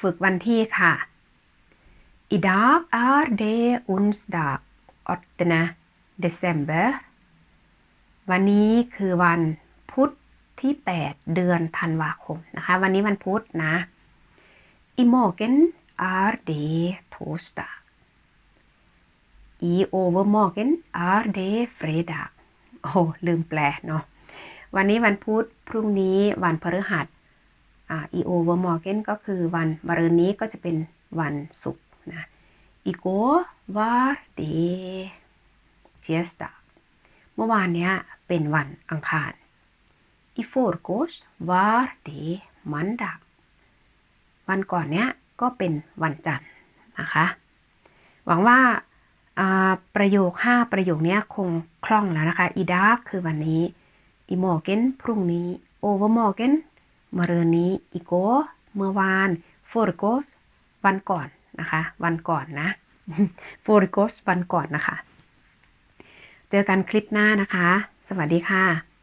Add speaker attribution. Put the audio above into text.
Speaker 1: ฝึกวันที่ค่ะ I dag er det onsdag 8. desember วันนี้คือวันพุธที่ 8 เดือนธันวาคมนะคะ วันนี้วันพุธนะ I morgen er det torsdag I overmorgen er det fredag โอ้ลืมแปลเนาะวันนี้วันพุธพรุ่งนี้วันพฤหัส อ่า i overmorgen ก็คือวันมะรืนนี้ก็จะเป็นวันศุกร์นะ i går var det tirsdag เมื่อวานเนี้ยเป็นวันอังคาร i forgårs var det mandag วันก่อนเนี้ยก็เป็นวันจันทร์นะคะ หวังว่าประโยค 5 ประโยคนี้คงคล่องแล้วนะคะ i dag คือวันนี้ i morgen พรุ่งนี้ overmorgen ม มะรืนนี้อีโกเมื่อวานโฟริโกสวันก่อนนะคะ วันก่อนนะโฟริโกสวันก่อนนะคะ เจอกันคลิปหน้านะคะ สวัสดีค่ะ